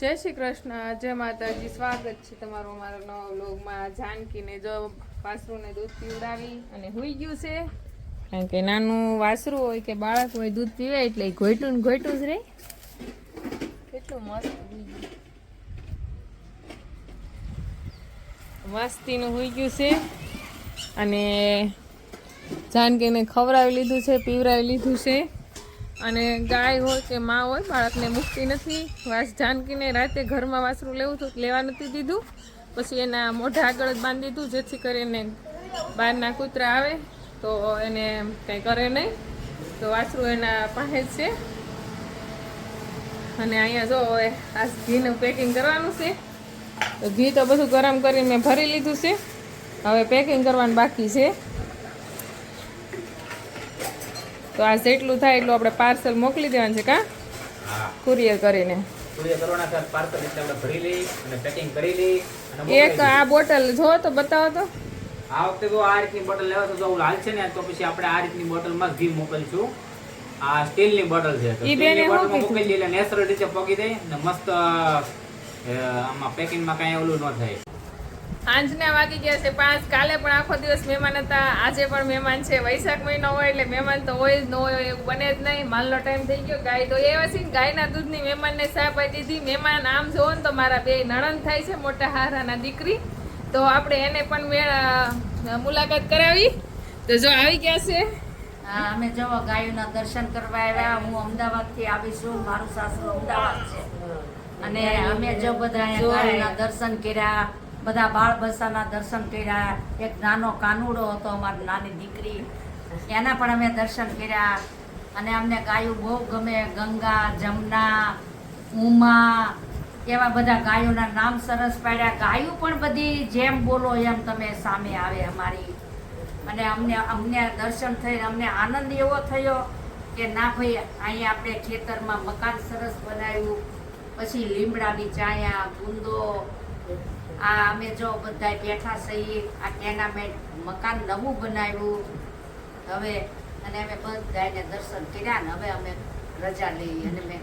જય શ્રી કૃષ્ણ, જય માતાજી, સ્વાગત છે તમારું અમારા નવા વ્લોગમાં. જાનકીને જો વાસરુને દૂધ પીવડાવી અને હુઈ ગયું છે. કારણ કે નાનું વાસરું હોય કે બાળક હોય, દૂધ પીવે એટલે ઘોઈટું ઘોયટું જ રહે કેટલું મસ્ત મસ્તીનું હુઈ ગયું છે. અને જાનકીને ખવડાવી લીધું છે, પીવડાવી લીધું છે. અને ગાય હોય કે માં હોય, બાળકને મૂકતી નથી. વાસ જાનકીને રાતે ઘરમાં વાસરું લેવું હતું, લેવા નથી દીધું. પછી એના મોઢા આગળ જ બાંધી દીધું, જેથી કરીને બહારના કૂતરા આવે, તો એને કંઈ કરે નહીં. તો વાસરું એના પાસે છે. અને અહીંયા જો, હવે આ ઘીનું પેકિંગ કરવાનું છે. તો ઘી તો બધું ગરમ કરીને મેં ભરી લીધું છે. હવે પેકિંગ કરવાનું બાકી છે. તો આ જેટલું થાય એટલું આપણે પાર્સલ મોકલી દેવાનું છે કા? કુરિયર કરીને. પેકિંગ એક આ બોટલ જો તો બતાવો તો. આ વખતે તો આ રીતની બોટલ લેવા તો જો છે ને તો પછી આપણે આ રીતની બોટલમાં ઘી મોકલશું. આ સ્ટીલની બોટલ છે ઈ બેને શું મોકલી એટલે નેચરલ રીતે પકી દે ને મસ્ત આમાં આમાં પેકિંગમાં કાંઈ ઓલું ન થાય. સાંજના વાગી ગયા છે પાંચ. કાલે પણ આખો દિવસ મહેમાન હતા. આજે પણ મહેમાન છે. વૈશાખ મહિનો હોય એટલે મહેમાન તો હોય જ ન હોય એવું બને જ નહીં. માલનો ટાઈમ થઈ ગયો. ગાય તો એવા છે ગાયના દૂધની મહેમાનને સાપ આપી દીધી. મહેમાન આમ જોવો ને તો મારા બે નણંદ થાય છે મોટા હારાના દીકરી. તો આપણે એને પણ મેળ મુલાકાત કરાવી. તો જો આવી ગયા છે. અમે જો ગાયોના દર્શન કરવા આવ્યા. હું અમદાવાદથી આવી છું. મારું સાસુ અમદાવાદ છે. અને અમે જો બધા ગાયોના દર્શન કર્યા. બધા બાળ બચ્ચાના દર્શન કર્યા. એક નાનો કાનુડો હતો, અમારી નાની દીકરી. એના પણ અમે દર્શન કર્યા. અને અમને ગાયું બહુ ગમે. ગંગા, જમના, ઉમા, એવા બધા ગાયોના નામ સરસ પાડ્યા. ગાયો પણ બધી જેમ બોલો એમ તમે સામે આવે અમારી. અને અમને અમને દર્શન થઈને અમને આનંદ એવો થયો કે ના ભાઈ અહીંયા આપણે ખેતરમાં મકાન સરસ બનાવ્યું. પછી લીમડાની ચાયા ગુંદો આ અમે જો બધા બેઠા છીએ, આ ટેનામેન્ટ મકાન નવું બનાવ્યું. હવે, અને અમે બધાને દર્શન કર્યા ને હવે અમે રજા લઈ અને મેં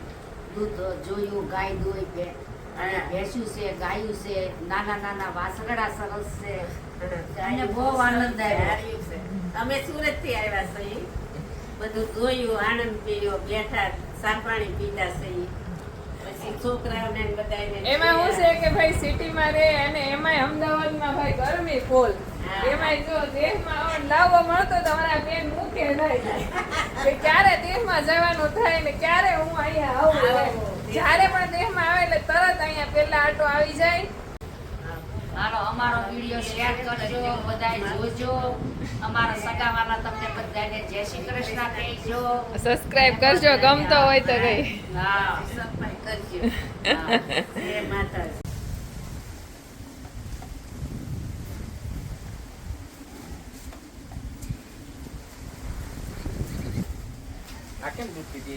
દૂધ જોયું, ગાય દોઈ બે, અને છે, ગાયું છે, નાના નાના વાસગડા સરસ છે. અને બહુ આનંદ આવ્યો. અમે સુરતથી આવ્યા છીએ. બધું જોયું, આનંદ પીયો બેઠા સાંપાણી પીતા છીએ. એમાં હું છે કે ભાઈ સિટીમાં રહે અને એમાંય અમદાવાદમાં ભાઈ ગરમી ફૂલ. એમાંય જો દેશમાં આવો લાવવા મળતો તો મારા બેન મૂકે નહીં કે ક્યારે દેશમાં જવાનું થાય ને ક્યારે હું અહીંયા આવું. જ્યારે પણ દેશમાં આવે એટલે તરત અહીંયા પેલા આટો આવી જાય. અમારો વીડિયો શેર કરજો બધાય જોજો. અમારા સગાવાલા તમને બધાને જય શ્રી કૃષ્ણ કહેજો. સબસ્ક્રાઇબ કરજો ગમતો હોય તો કઈ હા સબસ્ક્રાઇબ કરજો. જય માતાજી.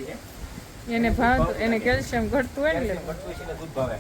છે? એને ભાવ એને કેલ્શિયમ ઘટતું હોય ને ઘટતું એટલે દૂધ ભાવે.